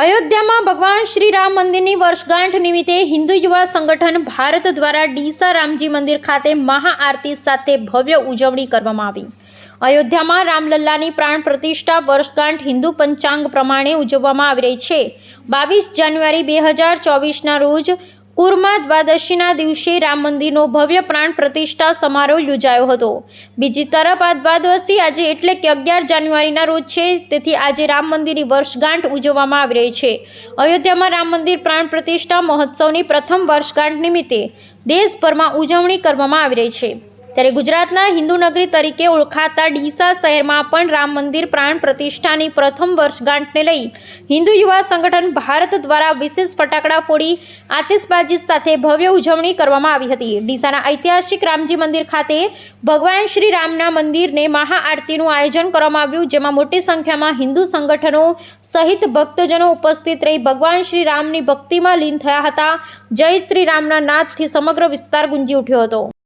અયોધ્યામાં ભગવાન શ્રી રામ મંદિરની વર્ષગાંઠ નિમિત્તે હિન્દુ યુવા સંગઠન ભારત દ્વારા ડીસા રામજી મંદિર ખાતે મહાઆરતી સાથે ભવ્ય ઉજવણી કરવામાં આવી. અયોધ્યામાં રામલલ્લાની પ્રાણ પ્રતિષ્ઠા વર્ષગાંઠ હિન્દુ પંચાંગ પ્રમાણે ઉજવવામાં આવી રહી છે. બાવીસ જાન્યુઆરી બે હજાર ચોવીસના રોજ કુર્મા દ્વાદશીના દિવસે રામ મંદિરનો ભવ્ય પ્રાણ પ્રતિષ્ઠા સમારોહ યોજાયો હતો. બીજી તરફ આ દ્વાદશી આજે એટલે કે અગિયાર જાન્યુઆરીના રોજ છે, તેથી આજે રામ મંદિરની વર્ષગાંઠ ઉજવવામાં આવી રહી છે. અયોધ્યામાં રામ મંદિર પ્રાણ પ્રતિષ્ઠા મહોત્સવની પ્રથમ વર્ષગાંઠ નિમિત્તે દેશભરમાં ઉજવણી કરવામાં આવી રહી છે. ત્યારે ગુજરાતના હિન્દુ નગરી તરીકે ઓળખાતા ડીસા શહેરમાં પણ રામ મંદિર પ્રાણ પ્રતિષ્ઠાની પ્રથમ વર્ષગાંઠને લઈ હિન્દુ યુવા સંગઠન ભારત દ્વારા વિશેષ ફટાકડા ફોડી આતિશબાજી સાથે ભવ્ય ઉજવણી કરવામાં આવી હતી. ડીસાના ઐતિહાસિક રામજી મંદિર ખાતે ભગવાન શ્રી રામના મંદિરને મહાઆરતીનું આયોજન કરવામાં આવ્યું, જેમાં મોટી સંખ્યામાં હિન્દુ સંગઠનો સહિત ભક્તજનો ઉપસ્થિત રહી ભગવાન શ્રી રામની ભક્તિમાં લીન થયા હતા. જય શ્રી રામના નાદથી સમગ્ર વિસ્તાર ગુંજી ઉઠ્યો હતો.